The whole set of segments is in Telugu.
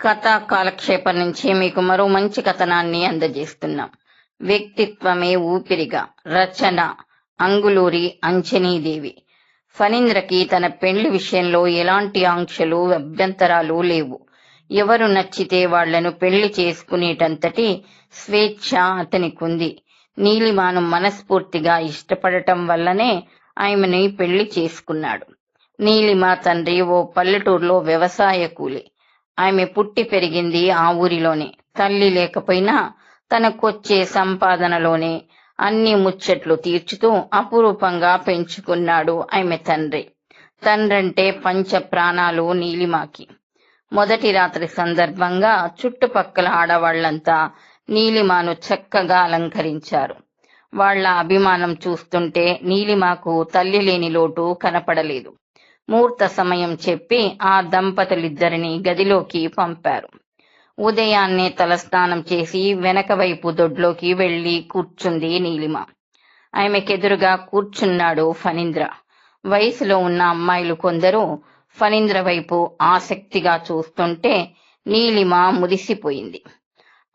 కథా కాలక్షేపం నుంచి మీకు మరో మంచి కథనాన్ని అందజేస్తున్నాం. వ్యక్తిత్వమే ఊపిరిగా రచన అంగులూరి అంజనీదేవి. ఫణీంద్రకి తన పెండ్లి విషయంలో ఎలాంటి ఆంక్షలు అభ్యంతరాలు లేవు. ఎవరు నచ్చితే వాళ్ళను పెళ్ళి చేసుకునేటంతటి స్వేచ్ఛ అతనికుంది. నీలిమాను మనస్ఫూర్తిగా ఇష్టపడటం వల్లనే ఆమెని పెళ్ళి చేసుకున్నాడు. నీలిమ తండ్రి ఓ పల్లెటూరులో వ్యవసాయ కూలి. ఆమె పుట్టి పెరిగింది ఆ ఊరిలోనే. తల్లి లేకపోయినా తనకొచ్చే సంపాదనలోనే అన్ని ముచ్చట్లు తీర్చుతూ అపురూపంగా పెంచుకున్నాడు ఆమె తండ్రి. తండ్రంటే పంచ ప్రాణాలు నీలిమాకి. మొదటి రాత్రి సందర్భంగా చుట్టుపక్కల ఆడవాళ్ళంతా నీలిమాను చక్కగా అలంకరించారు. వాళ్ళ అభిమానం చూస్తుంటే నీలిమాకు తల్లి లేని లోటు కనపడలేదు. ముహూర్త సమయం చెప్పి ఆ దంపతులిద్దరిని గదిలోకి పంపారు. ఉదయాన్నే తలస్నానం చేసి వెనక వైపు దొడ్లోకి వెళ్ళి కూర్చుంది నీలిమ. ఆమెకెదురుగా కూర్చున్నాడు ఫణీంద్ర. వయసులో ఉన్న అమ్మాయిలు కొందరు ఫణీంద్ర వైపు ఆసక్తిగా చూస్తుంటే నీలిమ మురిసిపోయింది.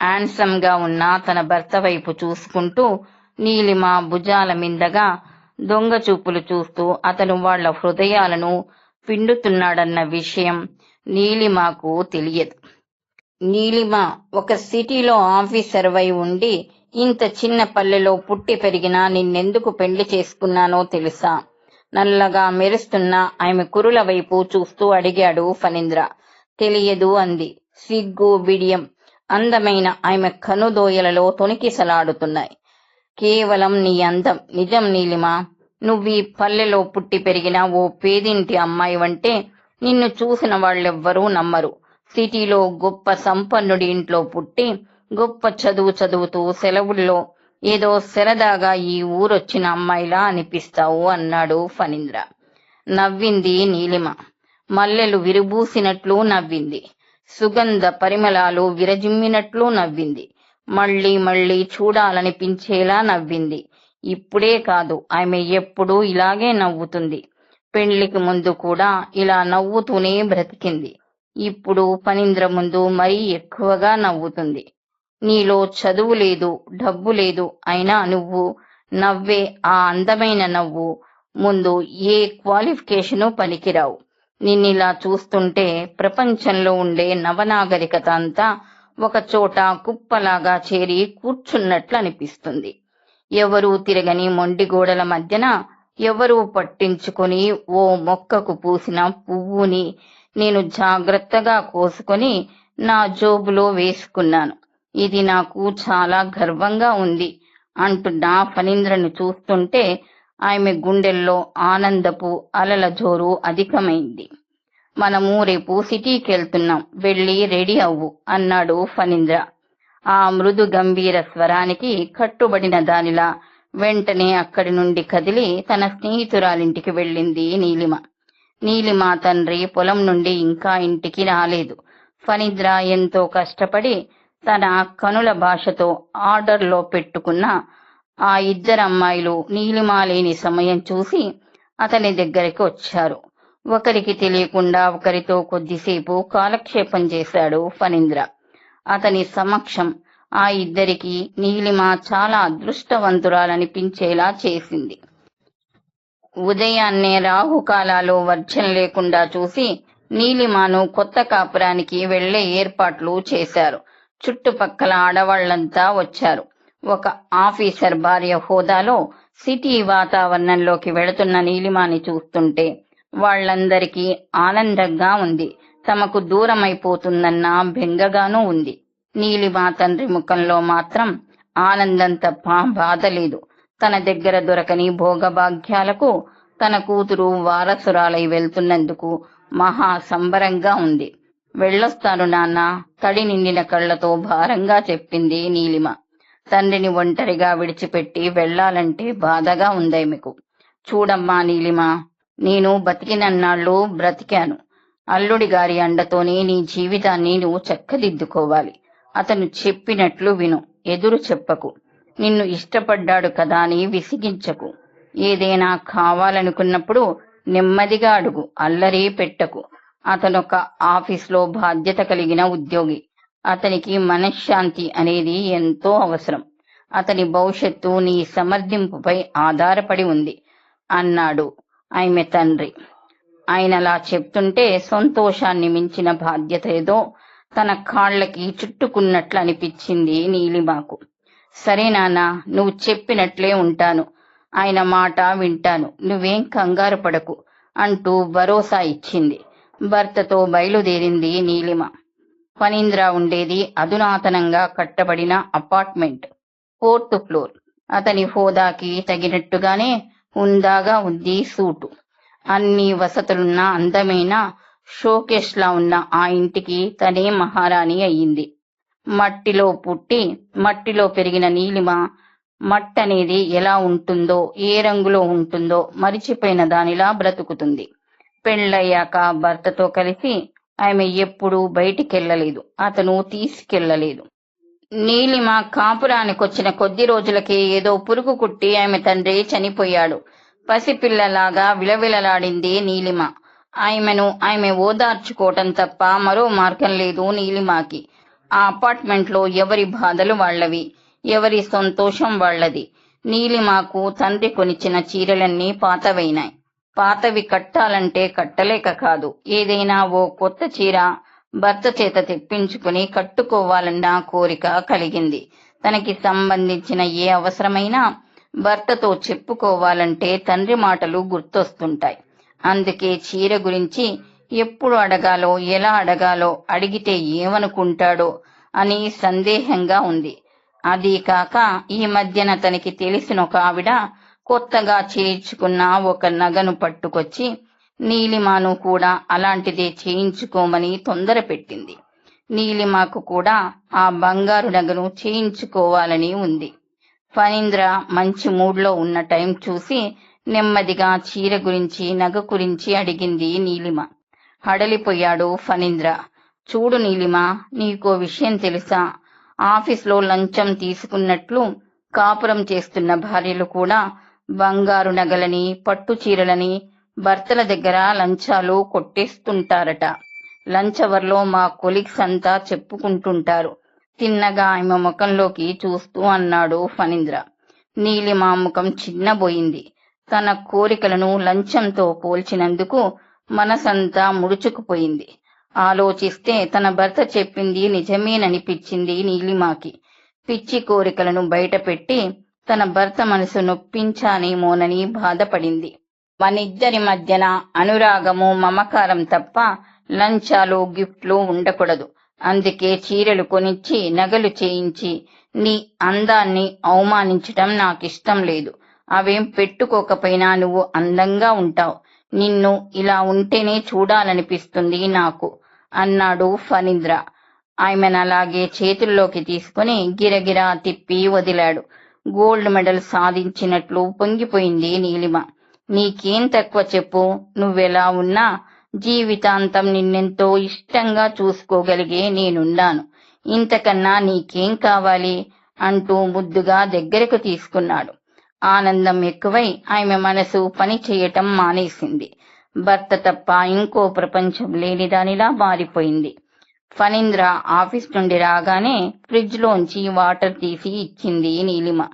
హ్యాండ్సమ్గా ఉన్న తన భర్త వైపు చూసుకుంటూ నీలిమ భుజాల మిందగా దొంగ చూపులు చూస్తూ అతను వాళ్ళ హృదయాలను పిండుతున్నాడన్న విషయం నీలిమకు తెలియదు. నీలిమ ఒక సిటీలో ఆఫీసర్ వై ఉండి ఇంత చిన్న పల్లెలో పుట్టి పెరిగినా నిన్నెందుకు పెళ్ళి చేసుకున్నానో తెలుసా? నల్లగా మెరుస్తున్న ఆమె కురుల వైపు చూస్తూ అడిగాడు ఫణీంద్ర. తెలియదు అంది. సిగ్గు బిడియం అందమైన ఆమె కనుదోయలలో తొణికిసలాడుతున్నాయి. కేవలం నీ అందం. నిజం నీలిమ. నువ్వీ పల్లెలో పుట్టి పెరిగిన ఓ పేదింటి అమ్మాయి వంటే నిన్ను చూసిన వాళ్ళెవ్వరూ నమ్మరు. సిటీలో గొప్ప సంపన్నుడి ఇంట్లో పుట్టి గొప్ప చదువు చదువుతూ సెలవుల్లో ఏదో సరదాగా ఈ ఊరొచ్చిన అమ్మాయిలా అనిపిస్తావు అన్నాడు ఫణీంద్ర. నవ్వింది నీలిమ. మల్లెలు విరుబూసినట్లు నవ్వింది. సుగంధ పరిమళాలు విరజిమ్మినట్లు నవ్వింది. మళ్ళీ మళ్ళీ చూడాలనిపించేలా నవ్వింది. ఇప్పుడే కాదు ఆమె ఎప్పుడూ ఇలాగే నవ్వుతుంది. పెళ్ళికి ముందు కూడా ఇలా నవ్వుతూనే బ్రతికింది. ఇప్పుడు పనింద్ర ముందు మరీ ఎక్కువగా నవ్వుతుంది. నీలో చదువు లేదు డబ్బు లేదు అయినా నువ్వు నవ్వే ఆ అందమైన నవ్వు. ముందు ఏ క్వాలిఫికేషను పనికిరావు. నిన్నిలా చూస్తుంటే ప్రపంచంలో ఉండే నవనాగరికత అంతా ఒక చోట కుప్పలాగా చేరి కూర్చున్నట్లు అనిపిస్తుంది ఎవరూ తిరగని మొండి గోడల మధ్యన ఎవరూ పట్టించుకొని ఓ మొక్కకు పూసిన పువ్వుని నేను జాగ్రత్తగా కోసుకొని నా జోబులో వేసుకున్నాను. ఇది నాకు చాలా గర్వంగా ఉంది అంటున్న ఫణీంద్రను చూస్తుంటే ఆమె గుండెల్లో ఆనందపు అలల జోరు అధికమైంది. మనము రేపు సిటీకి వెళ్తున్నాం వెళ్ళి రెడీ అవ్వు అన్నాడు ఫణీంద్ర. ఆ మృదు గంభీర స్వరానికి కట్టుబడిన దానిలా వెంటనే అక్కడి నుండి కదిలి తన స్నేహితురాలింటికి వెళ్ళింది నీలిమ. నీలిమ తండ్రి పొలం నుండి ఇంకా ఇంటికి రాలేదు. ఫణీంద్ర ఎంతో కష్టపడి తన కనుల భాషతో ఆర్డర్లో పెట్టుకున్న ఆ ఇద్దరు అమ్మాయిలు నీలిమ లేని సమయం చూసి అతని దగ్గరికి వచ్చారు. ఒకరికి తెలియకుండా ఒకరితో కొద్దిసేపు కాలక్షేపం చేశాడు ఫణీంద్ర. అతని సమక్షం ఆ ఇద్దరికి నీలిమ చాలా అదృష్టవంతురాలనిపించేలా చేసింది. ఉదయాన్నే రాహుకాలాలు వర్జం లేకుండా చూసి నీలిమాను కొత్త కాపురానికి వెళ్ళే ఏర్పాట్లు చేశారు. చుట్టుపక్కల ఆడవాళ్ళంతా వచ్చారు. ఒక ఆఫీసర్ భార్య హోదాలో సిటీ వాతావరణంలోకి వెళుతున్న నీలిమాని చూస్తుంటే వాళ్ళందరికీ ఆనందంగా ఉంది. తమకు దూరమైపోతుందన్న బెంగగానూ ఉంది. నీలిమా తండ్రి ముఖంలో మాత్రం ఆనందం తప్ప బాధ లేదు. తన దగ్గర దొరకని భోగభాగ్యాలకు తన కూతురు వారసురాలై వెళ్తున్నందుకు మహా సంబరంగా ఉంది. వెళ్ళొస్తాను నాన్న తడి నిండిన కళ్ళతో భారంగా చెప్పింది నీలిమ. తండ్రిని ఒంటరిగా విడిచిపెట్టి వెళ్ళాలంటే బాధగా ఉందేమికు చూడమ్మా నీలిమ నేను బతికినన్నాళ్ళు బ్రతికాను. అల్లుడి గారి అండతోనే నీ జీవితాన్ని నువ్వు చక్కదిద్దుకోవాలి. అతను చెప్పినట్లు విను ఎదురు చెప్పకు. నిన్ను ఇష్టపడ్డాడు కదా అని విసిగించకు. ఏదైనా కావాలనుకున్నప్పుడు నెమ్మదిగా అడుగు అల్లరి పెట్టకు. అతనొక ఆఫీస్లో బాధ్యత కలిగిన ఉద్యోగి. అతనికి మనశ్శాంతి అనేది ఎంతో అవసరం. అతని భవిష్యత్తు నీ సమర్థింపుపై ఆధారపడి ఉంది అన్నాడు. ఆమె తండ్రి. ఆయనలా చెప్తుంటే సంతోషాన్ని మించిన బాధ్యత ఏదో తన కాళ్ళకి చుట్టుకున్నట్లు అనిపించింది నీలిమాకు. సరే నాన్న నువ్వు చెప్పినట్లే ఉంటాను. ఆయన మాట వింటాను. నువ్వేం కంగారు పడకు అంటూ భరోసా ఇచ్చింది. భర్తతో బయలుదేరింది నీలిమ. ఫణీంద్ర ఉండేది అధునాతనంగా కట్టబడిన అపార్ట్మెంట్. Fourth floor. అతని హోదాకి తగినట్టుగానే హుందాగా ఉంది సూటు. అన్ని వసతులున్న అందమైన షోకేస్ లా ఉన్న ఆ ఇంటికి తనే మహారాణి అయ్యింది. మట్టిలో పుట్టి మట్టిలో పెరిగిన నీలిమ మట్టి అనేది ఎలా ఉంటుందో ఏ రంగులో ఉంటుందో మరిచిపోయిన దానిలా బ్రతుకుతుంది. పెళ్ళయ్యాక భర్తతో కలిసి ఆమె ఎప్పుడూ బయటికెళ్ళలేదు. అతను తీసుకెళ్ళలేదు. నీలిమ కాపురానికొచ్చిన కొద్ది రోజులకే ఏదో పురుగు కుట్టి ఆమె తండ్రి చనిపోయాడు. పసిపిల్లలాగా విలవిలలాడింది నీలిమ. ఆమెను ఆమె ఓదార్చుకోవటం తప్ప మరో మార్గం లేదు నీలిమాకి. ఆ అపార్ట్మెంట్లో ఎవరి బాధలు వాళ్ళవి? ఎవరి సంతోషం వాళ్ళది? నీలిమాకు తండ్రి కొనిచ్చిన చీరలన్నీ పాతవైనాయి. పాతవి కట్టాలంటే కట్టలేక కాదు. ఏదైనా ఓ కొత్త చీర భర్త చేత తెప్పించుకుని కట్టుకోవాలన్న కోరిక కలిగింది. తనకి సంబంధించిన ఏ అవసరమైనా భర్తతో చెప్పుకోవాలంటే తండ్రి మాటలు గుర్తొస్తుంటాయి. అందుకే చీర గురించి ఎప్పుడు అడగాలో ఎలా అడగాలో అడిగితే ఏమనుకుంటాడో అని సందేహంగా ఉంది. అదీ కాక ఈ మధ్యన తనకి తెలిసిన ఒక ఆవిడ కొత్తగా చేర్చుకున్న ఒక నగను పట్టుకొచ్చి నీలిమాను కూడా అలాంటిదే చేయించుకోమని తొందర పెట్టింది. నీలిమాకు కూడా ఆ బంగారు నగను చేయించుకోవాలని ఉంది. ఫణీంద్ర మంచి మూడ్లో ఉన్న టైం చూసి నెమ్మదిగా చీర గురించి నగ గురించి అడిగింది నీలిమ. హడలిపోయాడు ఫణీంద్ర. చూడు నీలిమ నీకో విషయం తెలుసా? ఆఫీస్లో లంచం తీసుకున్నట్లు కాపురం చేస్తున్న భార్యలు కూడా బంగారు నగలని పట్టు చీరలని భర్తల దగ్గర లంచాలు కొట్టేస్తుంటారట. లంచవర్లో మా కొలీగ్స్ అంతా చెప్పుకుంటుంటారు. తిన్నగా ఆమె ముఖంలోకి చూస్తూ అన్నాడు ఫణీంద్ర. నీలిమా ముఖం చిన్నబోయింది. తన కోరికలను లంచంతో పోల్చినందుకు మనసంతా ముడుచుకుపోయింది. ఆలోచిస్తే తన భర్త చెప్పింది నిజమేననిపించింది నీలిమాకి. పిచ్చి కోరికలను బయటపెట్టి తన భర్త మనసు నొప్పించానేమోనని బాధపడింది. మనిద్దరి మధ్యన అనురాగము మమకారం తప్ప లంచాలు గిఫ్ట్లు ఉండకూడదు. అందుకే చీరలు కొనిచ్చి నగలు చేయించి నీ అందాన్ని అవమానించటం నాకిష్టం లేదు. అవేం పెట్టుకోకపోయినా నువ్వు అందంగా ఉంటావు. నిన్ను ఇలా ఉంటేనే చూడాలనిపిస్తుంది నాకు అన్నాడు ఫణీంద్ర. ఆమెను అలాగే చేతుల్లోకి తీసుకుని గిరగిరా తిప్పి వదిలాడు. గోల్డ్ మెడల్ సాధించినట్లు పొంగిపోయింది నీలిమ. నీకేం తక్కువ చెప్పు. నువ్వెలా ఉన్నా జీవితాంతం నిన్నెంతో ఇష్టంగా చూసుకోగలిగే నేనున్నాను. ఇంతకన్నా నీకేం కావాలి? అంటూ ముద్దుగా దగ్గరకు తీసుకున్నాడు. ఆనందం ఎక్కువై ఆమె మనసు పని చేయటం మానేసింది. భర్త తప్ప ఇంకో ప్రపంచం లేని దానిలా మారిపోయింది. ఫణీంద్ర ఆఫీస్ నుండి రాగానే ఫ్రిడ్జ్లోంచి వాటర్ తీసి ఇచ్చింది నీలిమ.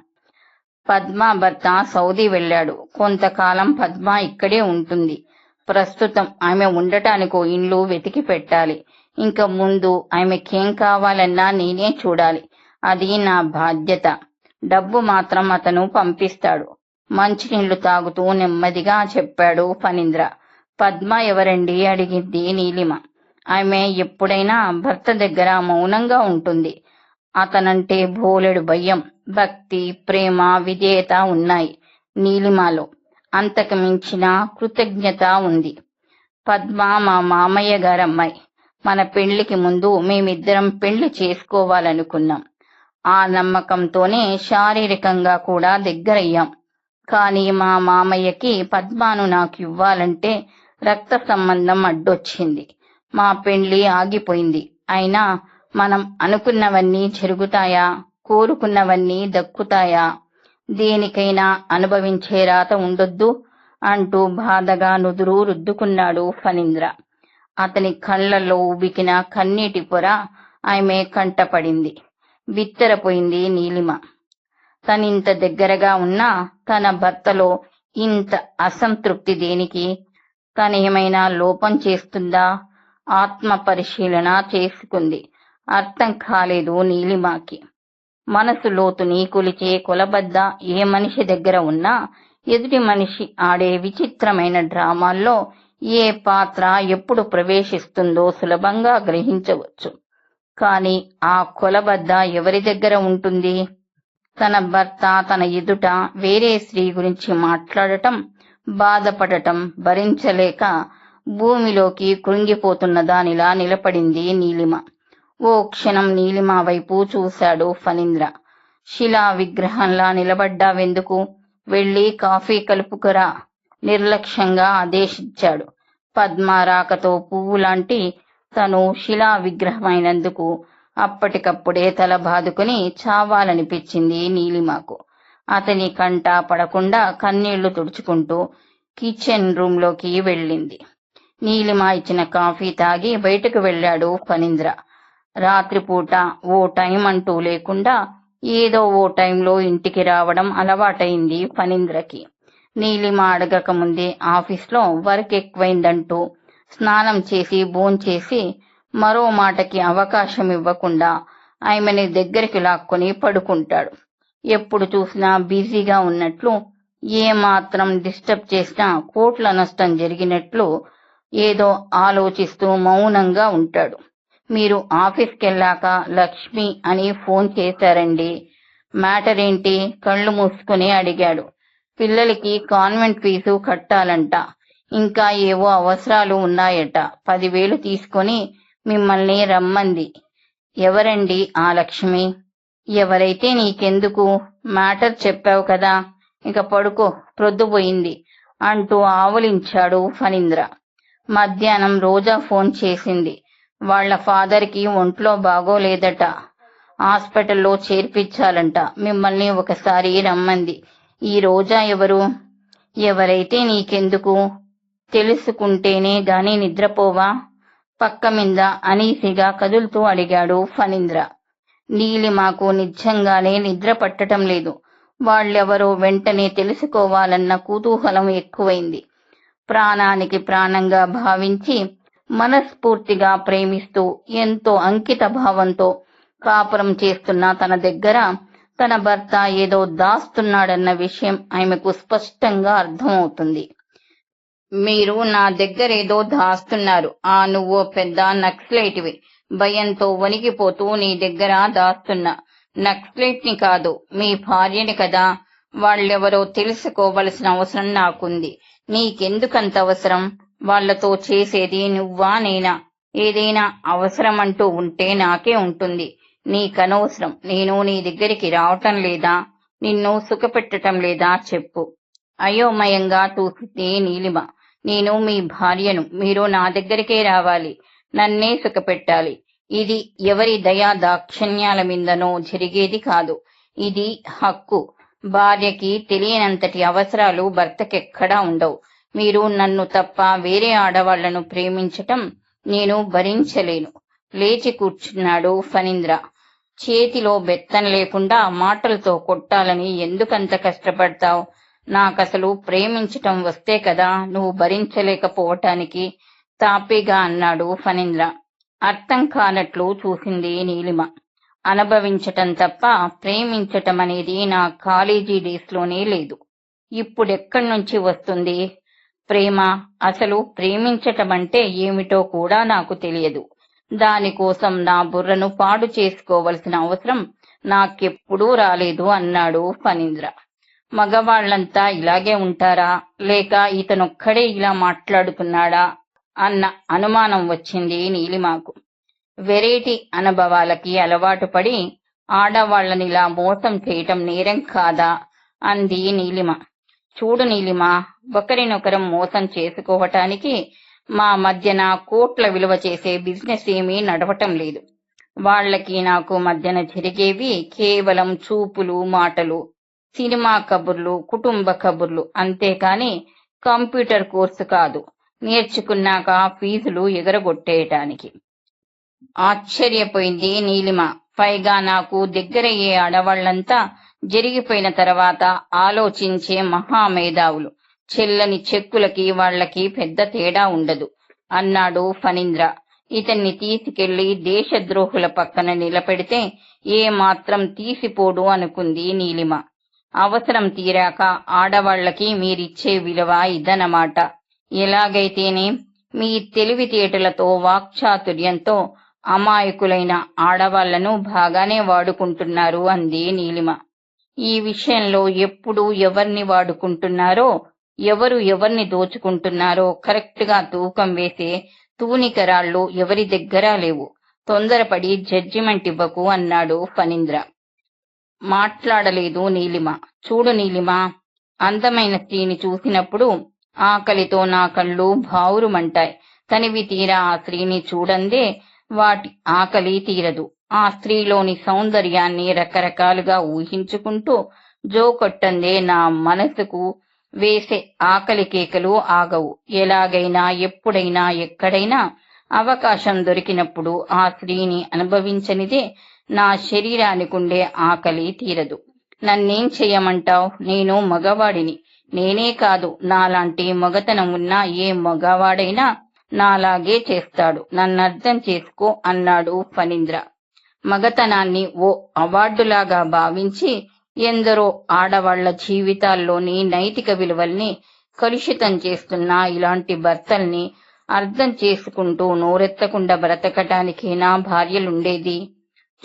పద్మ భర్త సౌదీ వెళ్ళాడు. కొంతకాలం పద్మ ఇక్కడే ఉంటుంది. ప్రస్తుతం ఆమె ఉండటానికి ఇండ్లు వెతికి పెట్టాలి. ఇంకా ముందు ఆమెకేం కావాలన్నా నేనే చూడాలి. అది నా బాధ్యత. డబ్బు మాత్రం అతను పంపిస్తాడు. మంచినీళ్ళు తాగుతూ నెమ్మదిగా చెప్పాడు ఫణీంద్ర. పద్మ ఎవరండి? అడిగింది నీలిమ. ఆమె ఎప్పుడైనా భర్త దగ్గర మౌనంగా ఉంటుంది. అతనంటే బోలెడు భయం భక్తి ప్రేమ విధేయత ఉన్నాయి. నీలిమాలో అంతకు మించిన కృతజ్ఞత ఉంది. పద్మ మా మామయ్య గారమ్మాయి. మన పెళ్ళికి ముందు మేమిద్దరం పెళ్ళి చేసుకోవాలనుకున్నాం. ఆ నమ్మకంతోనే శారీరకంగా కూడా దగ్గరయ్యాం. కానీ మా మామయ్యకి పద్మాను నాకు ఇవ్వాలంటే రక్త సంబంధం అడ్డొచ్చింది. మా పెళ్ళి ఆగిపోయింది. అయినా మనం అనుకున్నవన్నీ జరుగుతాయా? కోరుకున్నవన్నీ దక్కుతాయా? దేనికైనా అనుభవించే రాత ఉండొద్దు అంటూ బాధగా నుదురు రుద్దుకున్నాడు ఫణీంద్ర. అతని కళ్ళల్లో ఉబికిన కన్నీటి పొర ఆమె కంటపడింది. బిత్తరపోయింది నీలిమ. తనింత దగ్గరగా ఉన్నా తన భర్తలో ఇంత అసంతృప్తి దేనికి? తనేమైనా లోపం చేస్తుందా? ఆత్మ పరిశీలన చేసుకుంది. అర్థం కాలేదు నీలిమాకి. మనసు లోతుని కొలిచే కొలబద్ద ఏ మనిషి దగ్గర ఉన్నా ఎదుటి మనిషి ఆడే విచిత్రమైన డ్రామాల్లో ఏ పాత్ర ఎప్పుడు ప్రవేశిస్తుందో సులభంగా గ్రహించవచ్చు. కానీ ఆ కొలబద్ద ఎవరి దగ్గర ఉంటుంది? తన భర్త తన ఎదుట వేరే స్త్రీ గురించి మాట్లాడటం బాధపడటం భరించలేక భూమిలోకి కృంగిపోతున్న దానిలా నిలబడింది నీలిమ. ఓ క్షణం నీలిమ వైపు చూశాడు ఫణీంద్ర. శిలా విగ్రహంలా నిలబడ్డావెందుకు? వెళ్ళి కాఫీ కలుపుకురా నిర్లక్ష్యంగా ఆదేశించాడు. పద్మ రాకతో పువ్వు లాంటి తను శిలా విగ్రహమైనందుకు అప్పటికప్పుడే తల బాదుకుని చావాలనిపించింది నీలిమకు అతని కంట పడకుండా కన్నీళ్ళు తుడుచుకుంటూ కిచెన్ రూమ్లోకి వెళ్ళింది. నీలిమ ఇచ్చిన కాఫీ తాగి బయటకు వెళ్ళాడు ఫణీంద్ర. రాత్రిపూట ఓ టైం అంటూ లేకుండా ఏదో ఓ టైంలో ఇంటికి రావడం అలవాటైంది ఫణీంద్రకి నీలిమ అడగక ముందే ఆఫీస్లో వర్క్ ఎక్కువైందంటూ స్నానం చేసి భోంచేసి మరో మాటకి అవకాశం ఇవ్వకుండా ఆమెని దగ్గరికి లాక్కొని పడుకుంటాడు. ఎప్పుడు చూసినా బిజీగా ఉన్నట్లు ఏ మాత్రం డిస్టర్బ్ చేసినా కోట్ల నష్టం జరిగినట్లు ఏదో ఆలోచిస్తూ మౌనంగా ఉంటాడు. మీరు ఆఫీస్కి వెళ్ళాక లక్ష్మి అని ఫోన్ చేశారండి. మ్యాటర్ ఏంటి? కళ్ళు మూసుకుని అడిగాడు. పిల్లలకి కాన్వెంట్ ఫీజు కట్టాలంట. ఇంకా ఏవో అవసరాలు ఉన్నాయట. పదివేలు తీసుకొని మిమ్మల్ని రమ్మంది. ఎవరండి ఆ లక్ష్మి? ఎవరైతే నీకెందుకు? మ్యాటర్ చెప్పావు కదా. ఇక పడుకో. ప్రొద్దుపోయింది అంటూ ఆవులించాడు ఫణీంద్ర. మధ్యాహ్నం రోజా ఫోన్ చేసింది. వాళ్ళ ఫాదర్కి ఒంట్లో బాగోలేదట. హాస్పిటల్లో చేర్పించాలంట. మిమ్మల్ని ఒకసారి రమ్మంది. ఈ రోజా ఎవరు? ఎవరైతే నీకెందుకు? తెలుసుకుంటేనే గాని నిద్రపోవా? పక్క మీద అనీసిగా కదులుతూ అడిగాడు ఫణీంద్ర. నీలిమాకు నిజంగానే నిద్ర పట్టటం లేదు. వాళ్ళెవరో వెంటనే తెలుసుకోవాలన్న కుతూహలం ఎక్కువైంది. ప్రాణానికి ప్రాణంగా భావించి మనస్ఫూర్తిగా ప్రేమిస్తూ ఎంతో అంకిత భావంతో కాపురం చేస్తున్న తన దగ్గర తన భర్త ఏదో దాస్తున్నాడన్న విషయం ఆమెకు స్పష్టంగా అర్థమవుతుంది. మీరు నా దగ్గర ఏదో దాస్తున్నారు. ఆ నువ్వు పెద్ద నక్సలైట్వి. భయంతో వణికిపోతూ నీ దగ్గర దాస్తున్నా నక్సలైట్ని కాదు మీ భార్యని కదా. వాళ్ళెవరో తెలుసుకోవలసిన అవసరం నాకుంది. నీకెందుకంత అవసరం? వాళ్ళతో చేసేది నువ్వా నేనా? ఏదైనా అవసరం అంటూ ఉంటే నాకే ఉంటుంది. నీకనవసరం నేను నీ దగ్గరికి రావటం లేదా? నిన్ను సుఖపెట్టటం లేదా? చెప్పు. అయోమయంగా చూసింది నీలిమ. నేను మీ భార్యను. మీరు నా దగ్గరికే రావాలి. నన్నే సుఖపెట్టాలి. ఇది ఎవరి దయా దాక్షిణ్యాల మీదనో జరిగేది కాదు. ఇది హక్కు. భార్యకి తెలియనంతటి అవసరాలు భర్తకెక్కడా ఉండవు. మీరు నన్ను తప్ప వేరే ఆడవాళ్ళను ప్రేమించటం నేను భరించలేను. లేచి కూర్చున్నాడు ఫణీంద్ర. చేతిలో బెత్తం లేకుండా మాటలతో కొట్టాలని ఎందుకంత కష్టపడతావు? నాకసలు ప్రేమించటం వస్తే కదా నువ్వు భరించలేకపోవటానికి? తాపీగా అన్నాడు ఫణీంద్ర. అర్థం కానట్లు చూసింది నీలిమ. అనుభవించటం తప్ప ప్రేమించటం అనేది నా కాలేజీ డేస్లోనే లేదు. ఇప్పుడెక్కడి నుంచి వస్తుంది? ప్రేమ అసలు ప్రేమించటం అంటే ఏమిటో కూడా నాకు తెలియదు. దానికోసం నా బుర్రను పాడు చేసుకోవలసిన అవసరం నాకెప్పుడూ రాలేదు అన్నాడు ఫణీంద్ర. మగవాళ్ళంతా ఇలాగే ఉంటారా? లేక ఇతనొక్కడే ఇలా మాట్లాడుతున్నాడా? అన్న అనుమానం వచ్చింది నీలిమాకు. వెరైటీ అనుభవాలకి అలవాటు పడి ఆడవాళ్ళనిలా మోసం చేయటం నేరం కాదా? అంది నీలిమ. చూడు నీలిమా ఒకరినొకరం మోసం చేసుకోవటానికి మా మధ్యన కోట్ల విలువ చేసే బిజినెస్ ఏమీ నడవటం లేదు. వాళ్ళకి నాకు మధ్యన జరిగేవి కేవలం చూపులు మాటలు సినిమా కబుర్లు కుటుంబ కబుర్లు అంతేకాని కంప్యూటర్ కోర్సు కాదు నేర్చుకున్నాక ఫీజులు ఎగరగొట్టేయటానికి. ఆశ్చర్యపోయింది నీలిమ పైగా నాకు దగ్గరయ్యే ఆడవాళ్ళంతా జరిగిపోయిన తర్వాత ఆలోచించే మహామేధావులు. చెల్లని చెక్కులకి వాళ్ళకి పెద్ద తేడా ఉండదు. అన్నాడు ఫణీంద్ర. ఇతన్ని తీసుకెళ్ళి దేశద్రోహుల పక్కన నిలబెడితే ఏ మాత్రం తీసిపోడు అనుకుంది నీలిమ. అవసరం తీరాక ఆడవాళ్ళకి మీరిచ్చే విలువ ఇదనమాట ఎలాగైతేనే మీ తెలివితేటలతో వాక్చాతుర్యంతో అమాయకులైన ఆడవాళ్ళను బాగానే వాడుకుంటున్నారు అంది నీలిమ. ఈ విషయంలో ఎప్పుడు ఎవరిని వాడుకుంటున్నారో ఎవరు ఎవరిని దోచుకుంటున్నారో కరెక్ట్గా తూకం వేసే తూనికరాళ్ళు ఎవరి దగ్గర లేవు. తొందరపడి జడ్జిమెంట్ ఇవ్వకు అన్నాడు ఫణీంద్ర. మాట్లాడలేదు నీలిమ. చూడు నీలిమ అందమైన స్త్రీని చూసినప్పుడు ఆకలితో నా కళ్ళు బావురుమంటాయి. తనివి తీరా ఆ స్త్రీని చూడందే వాటి ఆకలి తీరదు. ఆ స్త్రీలోని సౌందర్యాన్ని రకరకాలుగా ఊహించుకుంటూ జోకొట్టందే నా మనసుకు వేసే ఆకలి కేకలు ఆగవు. ఎలాగైనా ఎప్పుడైనా ఎక్కడైనా అవకాశం దొరికినప్పుడు ఆ స్త్రీని అనుభవించనిదే నా శరీరానికుండే ఆకలి తీరదు. నన్నేం చెయ్యమంటావ్ నేను మగవాడిని. నేనే కాదు. నాలాంటి మగతనం ఉన్న ఏ మగవాడైనా నాలాగే చేస్తాడు. నన్నర్థం చేసుకో అన్నాడు ఫణీంద్ర. మగతనాన్ని ఓ అవార్డులాగా భావించి ఎందరో ఆడవాళ్ళ జీవితాల్లోని నైతిక విలువల్ని కలుషితం చేస్తున్న ఇలాంటి భర్తల్ని అర్థం చేసుకుంటూ నోరెత్తకుండా బ్రతకటానికేనా భార్యలుండేది.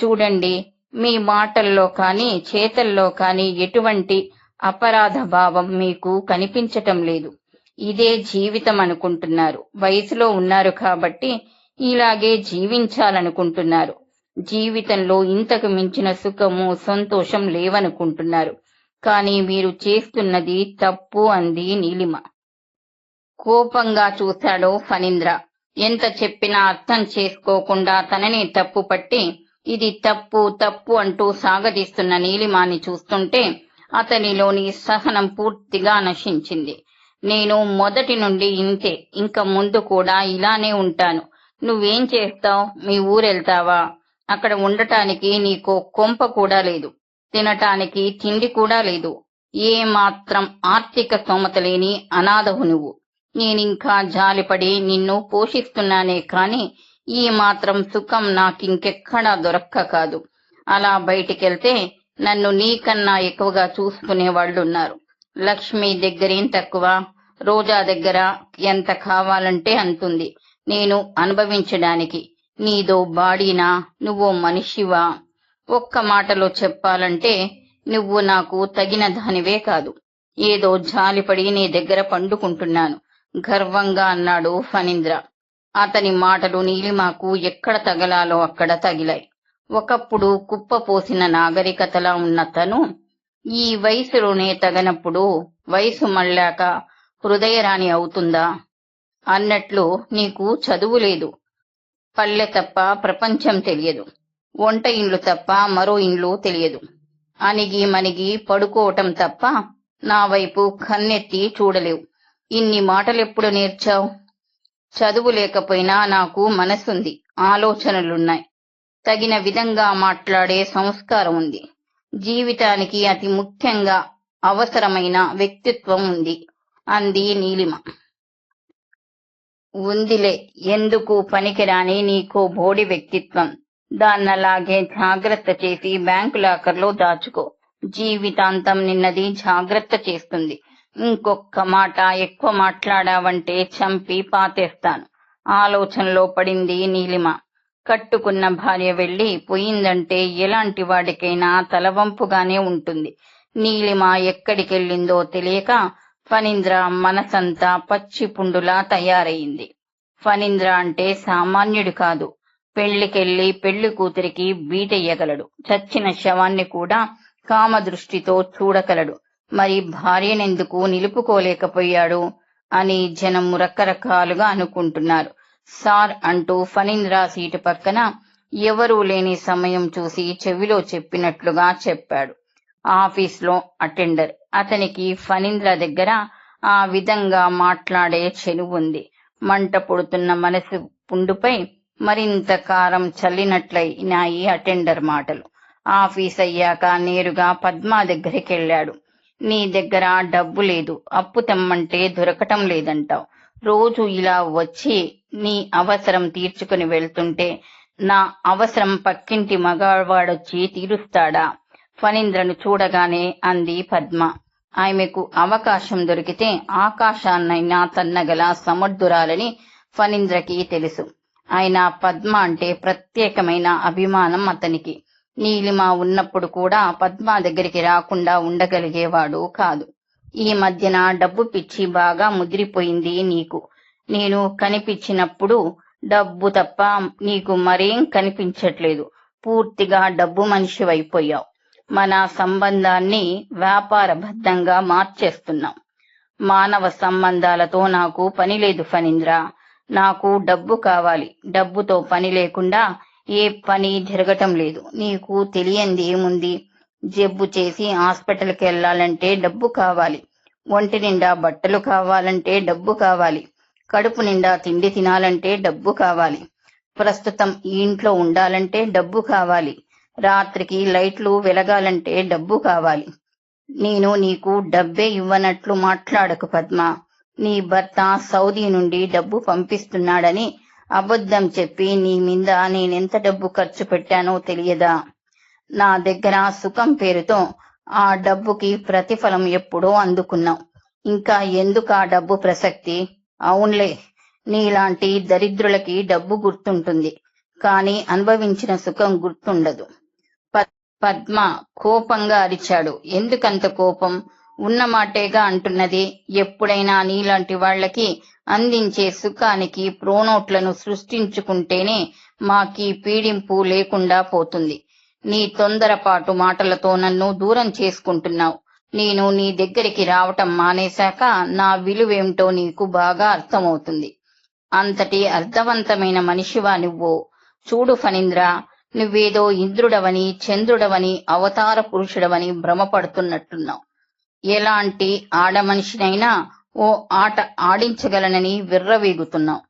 చూడండి మీ మాటల్లో కానీ చేతల్లో కానీ ఎటువంటి అపరాధ భావం మీకు కనిపించటం లేదు. ఇదే జీవితం అనుకుంటున్నారు. వయసులో ఉన్నారు కాబట్టి ఇలాగే జీవించాలనుకుంటున్నారు. జీవితంలో ఇంతకు మించిన సుఖము సంతోషం లేవనుకుంటున్నారు. కానీ మీరు చేస్తున్నది తప్పు అంది నీలిమ. కోపంగా చూశాడు ఫణీంద్ర. ఎంత చెప్పినా అర్థం చేసుకోకుండా తనని తప్పు పట్టి ఇది తప్పు తప్పు అంటూ సాగదీస్తున్న నీలిమాని చూస్తుంటే అతనిలోని సహనం పూర్తిగా నశించింది. నేను మొదటి నుండి ఇంతే ఇంకా ముందు కూడా ఇలానే ఉంటాను. నువ్వేం చేస్తావ్? మీ ఊరెళ్తావా? అక్కడ ఉండటానికి నీకో కొంప కూడా లేదు. తినటానికి తిండి కూడా లేదు. ఏ మాత్రం ఆర్థిక స్తోమత లేని అనాథవు నువ్వు. నేనింకా జాలిపడి నిన్ను పోషిస్తున్నానే కాని ఈ మాత్రం సుఖం నాకింకెక్కడా దొరక్క కాదు. అలా బయటికెళ్తే నన్ను నీకన్నా ఎక్కువగా చూసుకునే వాళ్ళున్నారు. లక్ష్మి దగ్గరేం తక్కువ? రోజా దగ్గర ఎంత కావాలంటే అంతుంది. నేను అనుభవించడానికి. నీదో బాడీనా? నువ్వు మనిషివా? ఒక్క మాటలో చెప్పాలంటే నువ్వు నాకు తగిన దానివే కాదు. ఏదో జాలిపడి నీ దగ్గర పండుకుంటున్నాను. గర్వంగా అన్నాడు ఫణీంద్ర. అతని మాటలు నీలిమాకు ఎక్కడ తగలాలో అక్కడ తగిలాయి. ఒకప్పుడు కుప్పపోసిన నాగరికతలా ఉన్న తను ఈ వయసులోనే తగనప్పుడు వయసు మళ్ళాక హృదయరాణి అవుతుందా? అన్నట్లు నీకు చదువు లేదు. పల్లె తప్ప ప్రపంచం తెలియదు. వంట ఇండ్లు తప్ప మరో ఇండ్లు తెలియదు. అనిగి మనిగి పడుకోవటం తప్ప నా వైపు కన్నెత్తి చూడలేవు. ఇన్ని మాటలెప్పుడు నేర్చావు? చదువు లేకపోయినా నాకు మనసుంది. ఆలోచనలున్నాయి. తగిన విధంగా మాట్లాడే సంస్కారం ఉంది. జీవితానికి అతి ముఖ్యంగా అవసరమైన వ్యక్తిత్వం ఉంది. అంది నీలిమ. ఉందిలే. ఎందుకు పనికిరాని నీకో బోడి వ్యక్తిత్వం? దాన్నలాగే జాగ్రత్త చేసి బ్యాంకు లాకర్లో దాచుకో. జీవితాంతం నిన్నది జాగ్రత్త చేస్తుంది. ఇంకొక్క మాట ఎక్కువ మాట్లాడావంటే చంపి పాతేస్తాను. ఆలోచనలో పడింది నీలిమ. కట్టుకున్న భార్య వెళ్ళి పోయిందంటే ఎలాంటి వాడికైనా తలవంపుగానే ఉంటుంది. నీలిమ ఎక్కడికెళ్ళిందో తెలియక ఫణీంద్ర మనసంతా పచ్చి పుండులా తయారయింది. ఫణీంద్ర అంటే సామాన్యుడు కాదు. పెళ్ళికెళ్ళి పెళ్ళి కూతురికి బీటెయ్యగలడు. చచ్చిన శవాన్ని కూడా కామదృష్టితో చూడగలడు మరి భార్యనెందుకు నిలుపుకోలేకపోయాడు అని జనం రకరకాలుగా అనుకుంటున్నారు. సార్ అంటూ ఫణీంద్ర సీటు పక్కన ఎవరూ లేని సమయం చూసి చెవిలో చెప్పినట్లుగా చెప్పాడు. ఆఫీస్లో అటెండర్. అతనికి ఫణీంద్ర దగ్గర ఆ విధంగా మాట్లాడే చెనువు ఉంది. మంట పుడుతున్న మనసు పుండుపై మరింత కారం చల్లినట్లయినాయి అటెండర్ మాటలు. ఆఫీస్ అయ్యాక నేరుగా పద్మా దగ్గరికి వెళ్ళాడు నీ దగ్గర డబ్బు లేదు. అప్పు తెమ్మంటే దొరకటం లేదంటావు. రోజు ఇలా వచ్చి నీ అవసరం తీర్చుకుని వెళ్తుంటే నా అవసరం పక్కింటి మగవాడొచ్చి తీరుస్తాడా? ఫణీంద్రను చూడగానే అంది పద్మ. ఆమెకు అవకాశం దొరికితే ఆకాశాన్నైనా తన్నగల సమర్థురాలని ఫణీంద్రకి తెలుసు. ఆయన పద్మ అంటే ప్రత్యేకమైన అభిమానం అతనికి. నీలిమ ఉన్నప్పుడు కూడా పద్మ దగ్గరికి రాకుండా ఉండగలిగేవాడు కాదు. ఈ మధ్యన డబ్బు పిచ్చి బాగా ముదిరిపోయింది నీకు. నేను కనిపించినప్పుడు డబ్బు తప్ప నీకు మరేం కనిపించట్లేదు. పూర్తిగా డబ్బు మనిషివైపోయావు మన సంబంధాన్ని వ్యాపారబద్ధంగా మార్చేస్తున్నాం. మానవ సంబంధాలతో నాకు పని లేదు ఫణీంద్ర. నాకు డబ్బు కావాలి. డబ్బుతో పని లేకుండా ఏ పని జరగటం లేదు. నీకు తెలియంది ఏముంది? జబ్బు చేసి హాస్పిటల్కి వెళ్ళాలంటే డబ్బు కావాలి. ఒంటి నిండా బట్టలు కావాలంటే డబ్బు కావాలి. కడుపు నిండా తిండి తినాలంటే డబ్బు కావాలి. ప్రస్తుతం ఈ ఇంట్లో ఉండాలంటే డబ్బు కావాలి. రాత్రికి లైట్లు వెలగాలంటే డబ్బు కావాలి. నేను నీకు డబ్బే ఇవ్వనట్లు మాట్లాడకు పద్మ. నీ భర్త సౌదీ నుండి డబ్బు పంపిస్తున్నాడని అబద్ధం చెప్పి నీ మీద నేనెంత డబ్బు ఖర్చు పెట్టానో తెలియదా? నా దగ్గర సుఖం పేరుతో ఆ డబ్బుకి ప్రతిఫలం ఎప్పుడో అందుకున్నాం. ఇంకా ఎందుకు ఆ డబ్బు ప్రసక్తి? అవునులే నీలాంటి దరిద్రులకి డబ్బు గుర్తుంటుంది. కానీ అనుభవించిన సుఖం గుర్తుండదు. పద్మ కోపంగా అరిచాడు. ఎందుకంత కోపం? ఉన్న మాటేగా అంటున్నది. ఎప్పుడైనా నీలాంటి వాళ్ళకి అందించే సుఖానికి ప్రోనోట్లను సృష్టించుకుంటేనే మాకీ పీడింపు లేకుండా పోతుంది. నీ తొందరపాటు మాటలతో నన్ను దూరం చేసుకుంటున్నావు. నేను నీ దగ్గరికి రావటం మానేశాక నా విలువేమిటో నీకు బాగా అర్థమవుతుంది. అంతటి అర్థవంతమైన మనిషివా నువ్వు? చూడు ఫణీంద్ర నువ్వేదో ఇంద్రుడవని చంద్రుడవని అవతార పురుషుడవని భ్రమపడుతున్నట్టున్నావు. ఎలాంటి ఆడమనిషినైనా ఓ ఆట ఆడించగలనని విర్రవీగుతున్నావు.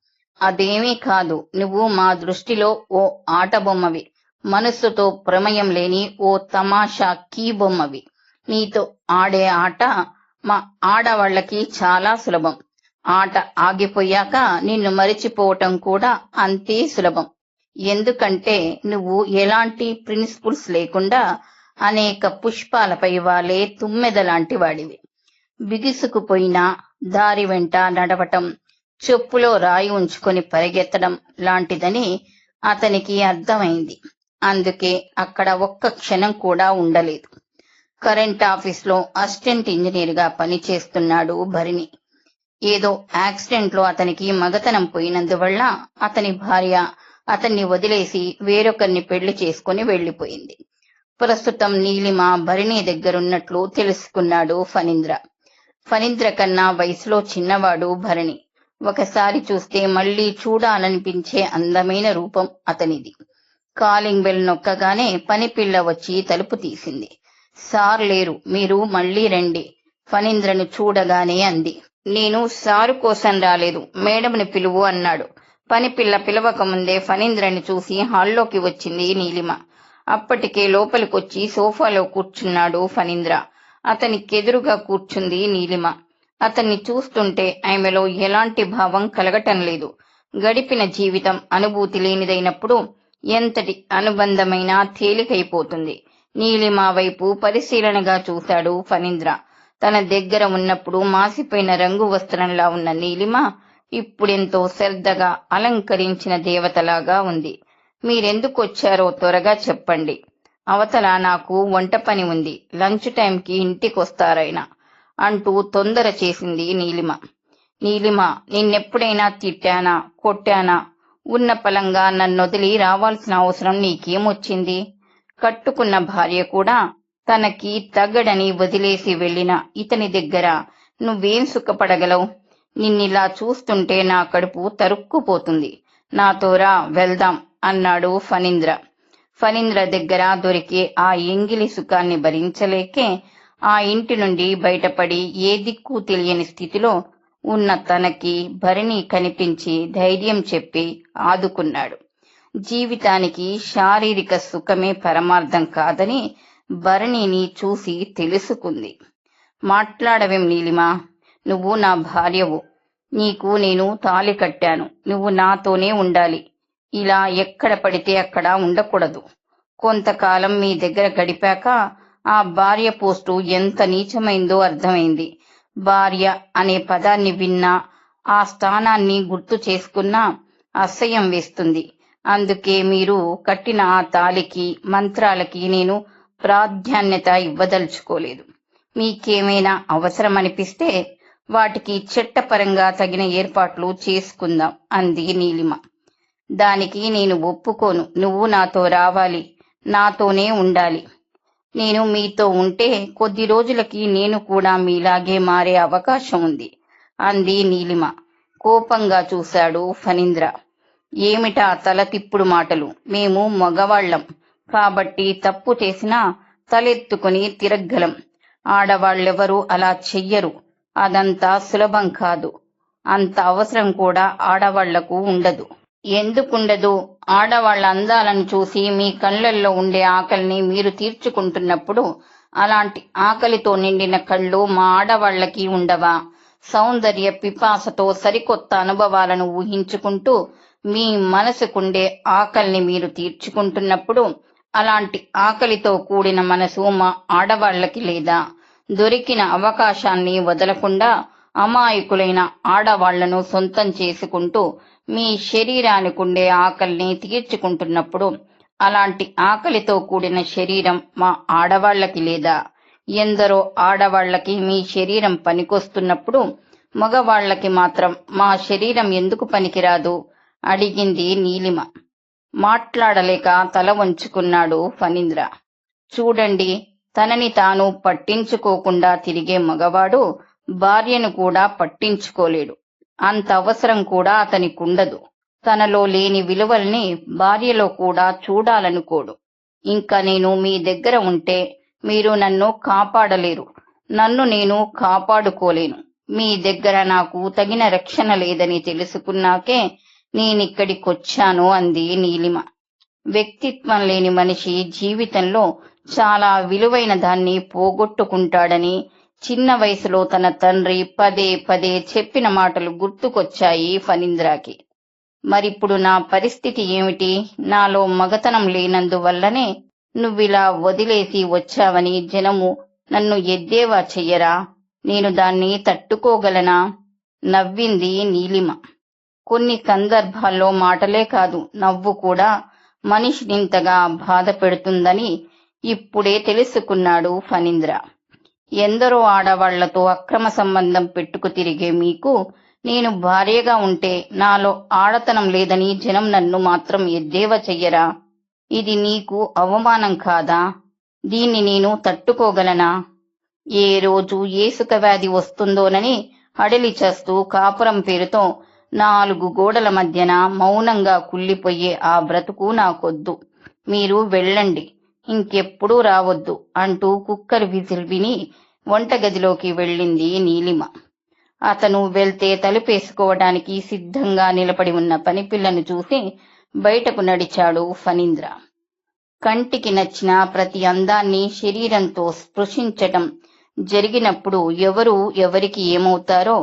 అదేమీ కాదు నువ్వు మా దృష్టిలో ఓ ఆట బొమ్మవి. మనస్సుతో ప్రమేయం లేని ఓ తమాషా కీ బొమ్మవి. నీతో ఆడే ఆట మా ఆడవాళ్ళకి చాలా సులభం. ఆట ఆగిపోయాక నిన్ను మరిచిపోవటం కూడా అంతే సులభం. ఎందుకంటే నువ్వు ఎలాంటి ప్రిన్సిపుల్స్ లేకుండా అనేక పుష్పాలపై వాలే తుమ్మెద లాంటి వాడివి. బిగుసుకుపోయిన దారి వెంట నడవటం చెప్పులో రాయి ఉంచుకొని పరిగెత్తడం లాంటిదని అతనికి అర్థమైంది. అందుకే అక్కడ ఒక్క క్షణం కూడా ఉండలేదు. కరెంట్ ఆఫీస్లో అసిస్టెంట్ ఇంజనీర్గా పనిచేస్తున్నాడు భరిణి. ఏదో యాక్సిడెంట్లో అతనికి మగతనం పోయినందువల్ల అతని భార్య అతన్ని వదిలేసి వేరొకరిని పెళ్ళి చేసుకుని వెళ్ళిపోయింది ప్రస్తుతం నీలిమ భరిణి దగ్గరున్నట్లు తెలుసుకున్నాడు ఫణీంద్ర. ఫణీంద్ర కన్నా వయసులో చిన్నవాడు భరణి. ఒకసారి చూస్తే మళ్ళీ చూడాలనిపించే అందమైన రూపం అతనిది. కాలింగ్ బెల్ నొక్కగానే పని పిల్ల వచ్చి తలుపు తీసింది. సార్ లేరు మీరు మళ్ళీ రండి ఫణీంద్రను చూడగానే అంది. నేను సారు కోసం రాలేదు మేడంని పిలువు అన్నాడు. పని పిల్ల పిలవక ముందే ఫణీంద్రని చూసి హాల్లోకి వచ్చింది నీలిమ. అప్పటికే లోపలికొచ్చి సోఫాలో కూర్చున్నాడు ఫణీంద్ర. అతనికెదురుగా కూర్చుంది నీలిమ. అతన్ని చూస్తుంటే ఆమెలో ఎలాంటి భావం కలగటం లేదు. గడిపిన జీవితం అనుభూతి లేనిదైనప్పుడు ఎంతటి అనుబంధమైనా తేలికైపోతుంది. నీలిమ వైపు పరిశీలనగా చూశాడు ఫణీంద్ర. తన దగ్గర ఉన్నప్పుడు మాసిపోయిన రంగు వస్త్రంలా ఉన్న నీలిమ ఇప్పుడెంతో శ్రద్ధగా అలంకరించిన దేవతలాగా ఉంది. మీరెందుకు వచ్చారో త్వరగా చెప్పండి. అవతల నాకు వంట పని ఉంది. లంచ్ టైంకి ఇంటికొస్తారైనా అంటూ తొందర చేసింది నీలిమ. నీలిమ నిన్నెప్పుడైనా తిట్టానా కొట్టానా? ఉన్న పలంగా నన్నొదిలి రావాల్సిన అవసరం నీకేమొచ్చింది? కట్టుకున్న భార్య కూడా తనకి తగ్గడని వదిలేసి వెళ్ళిన ఇతని దగ్గర నువ్వేం సుఖపడగలవు? నిన్నిలా చూస్తుంటే నా కడుపు తరుక్కుపోతుంది. నాతోరా వెళ్దాం అన్నాడు ఫణీంద్ర. ఫణీంద్ర దగ్గర దొరికే ఆ ఎంగిలి సుఖాన్ని భరించలేకే ఆ ఇంటి నుండి బయటపడి ఏ దిక్కు తెలియని స్థితిలో ఉన్న తనకి భరణి కనిపించి ధైర్యం చెప్పి ఆదుకున్నాడు. జీవితానికి శారీరక సుఖమే పరమార్థం కాదని భరణిని చూసి తెలుసుకుంది. మాట్లాడవేం నీలిమా? నువ్వు నా భార్యవు. నీకు నేను తాళి కట్టాను. నువ్వు నాతోనే ఉండాలి. ఇలా ఎక్కడ పడితే అక్కడ ఉండకూడదు. కొంతకాలం మీ దగ్గర గడిపాక ఆ భార్య పోస్టు ఎంత నీచమైందో అర్థమైంది. భార్య అనే పదాన్ని విన్నా ఆ స్థానాన్ని గుర్తు చేసుకున్నా అసహ్యం వేస్తుంది. అందుకే మీరు కట్టిన ఆ తాలికి మంత్రాలకి నేను ప్రాధాన్యత ఇవ్వదలుచుకోలేదు. మీకేమైనా అవసరం అనిపిస్తే వాటికి చట్టపరంగా తగిన ఏర్పాట్లు చేసుకుందాం అంది నీలిమ. దానికి నేను ఒప్పుకోను. నువ్వు నాతో రావాలి. నాతోనే ఉండాలి. నేను మీతో ఉంటే కొద్ది రోజులకి నేను కూడా మీలాగే మారే అవకాశం ఉంది అంది నీలిమ. కోపంగా చూశాడు ఫణీంద్ర. ఏమిటా తల తిప్పుడు మాటలు? మేము మగవాళ్ళం. కాబట్టి తప్పు చేసినా తలెత్తుకుని తిరగ్గలం ఆడవాళ్ళెవరూ అలా చెయ్యరు. అదంతా సులభం కాదు. అంత అవసరం కూడా ఆడవాళ్ళకు ఉండదు. ఎందుకుండదు? ఆడవాళ్ళ అందాలను చూసి మీ కళ్ళల్లో ఉండే ఆకలిని మీరు తీర్చుకుంటున్నప్పుడు అలాంటి ఆకలితో నిండిన కళ్ళు మా ఆడవాళ్ళకి ఉండవా? సౌందర్య పిపాసతో సరికొత్త అనుభవాలను ఊహించుకుంటూ మీ మనసుకుండే ఆకలిని మీరు తీర్చుకుంటున్నప్పుడు అలాంటి ఆకలితో కూడిన మనసు మా ఆడవాళ్ళకి లేదా? దొరికిన అవకాశాన్ని వదలకుండా అమాయకులైన ఆడవాళ్ళను సొంతం చేసుకుంటూ మీ శరీరానికుండే ఆకలిని తీర్చుకుంటున్నప్పుడు అలాంటి ఆకలితో కూడిన శరీరం మా ఆడవాళ్ళకి లేదా? ఎందరో ఆడవాళ్ళకి మీ శరీరం పనికొస్తున్నప్పుడు మగవాళ్ళకి మాత్రం మా శరీరం ఎందుకు పనికిరాదు? అడిగింది నీలిమ. మాట్లాడలేక తల వంచుకున్నాడు ఫణీంద్ర. చూడండి తనని తాను పట్టించుకోకుండా తిరిగే మగవాడు భార్యను కూడా పట్టించుకోలేడు. అంత అవసరం కూడా అతనికుండదు. తనలో లేని విలువల్ని భార్యలో కూడా చూడాలనుకోడు. ఇంకా నేను మీ దగ్గర ఉంటే మీరు నన్ను కాపాడలేరు. నన్ను నేను కాపాడుకోలేను. మీ దగ్గర నాకు తగిన రక్షణ లేదని తెలుసుకున్నాకే నేనిక్కడికొచ్చాను అంది నీలిమ. వ్యక్తిత్వం లేని మనిషి జీవితంలో చాలా విలువైన దాన్ని పోగొట్టుకుంటాడని చిన్న వయసులో తన తండ్రి పదే పదే చెప్పిన మాటలు గుర్తుకొచ్చాయి ఫణీంద్రాకి. మరిప్పుడు నా పరిస్థితి ఏమిటి? నాలో మగతనం లేనందువల్లనే నువ్విలా వదిలేసి వచ్చావని జనము నన్ను ఎద్దేవా చెయ్యరా? నేను దాన్ని తట్టుకోగలనా? నవ్వింది నీలిమ. కొన్ని సందర్భాల్లో మాటలే కాదు నవ్వు కూడా మనిషినింతగా బాధ పెడుతుందని ఇప్పుడే తెలుసుకున్నాడు ఫణీంద్ర. ఎందరో ఆడవాళ్ళతో అక్రమ సంబంధం పెట్టుకు తిరిగే మీకు నేను భార్యగా ఉంటే నాలో ఆడతనం లేదని జనం నన్ను మాత్రం ఎద్దేవా చెయ్యరా? ఇది నీకు అవమానం కాదా? దీన్ని నేను తట్టుకోగలనా? ఏ రోజు ఏసుక వ్యాధి వస్తుందోనని హడలి చేస్తూ కాపురం పేరుతో నాలుగు గోడల మధ్యన మౌనంగా కుళ్ళిపోయే ఆ బ్రతుకు నాకొద్దు. మీరు వెళ్ళండి. ఇంకెప్పుడూ రావద్దు అంటూ కుక్కర్ విజిల్ విని వంటగదిలోకి వెళ్ళింది నీలిమ. అతను వెళ్తే తలుపేసుకోవడానికి సిద్ధంగా నిలబడి ఉన్న పనిపిల్లను చూసి బయటకు నడిచాడు ఫణీంద్ర. కంటికి నచ్చిన ప్రతి అందాన్ని శరీరంతో స్పృశించటం జరిగినప్పుడు ఎవరు ఎవరికి ఏమవుతారో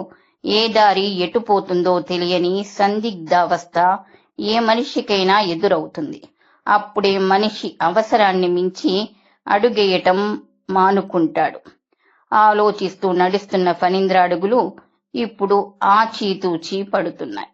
ఏ దారి ఎటుపోతుందో తెలియని సందిగ్ధావస్థ ఏ మనిషికైనా ఎదురవుతుంది. అప్పుడే మనిషి అవసరాన్ని మించి అడుగేయటం మానుకుంటాడు. ఆలోచిస్తూ నడుస్తున్న ఫణీంద్ర అడుగులు ఇప్పుడు ఆచీతూచి పడుతున్నాయి.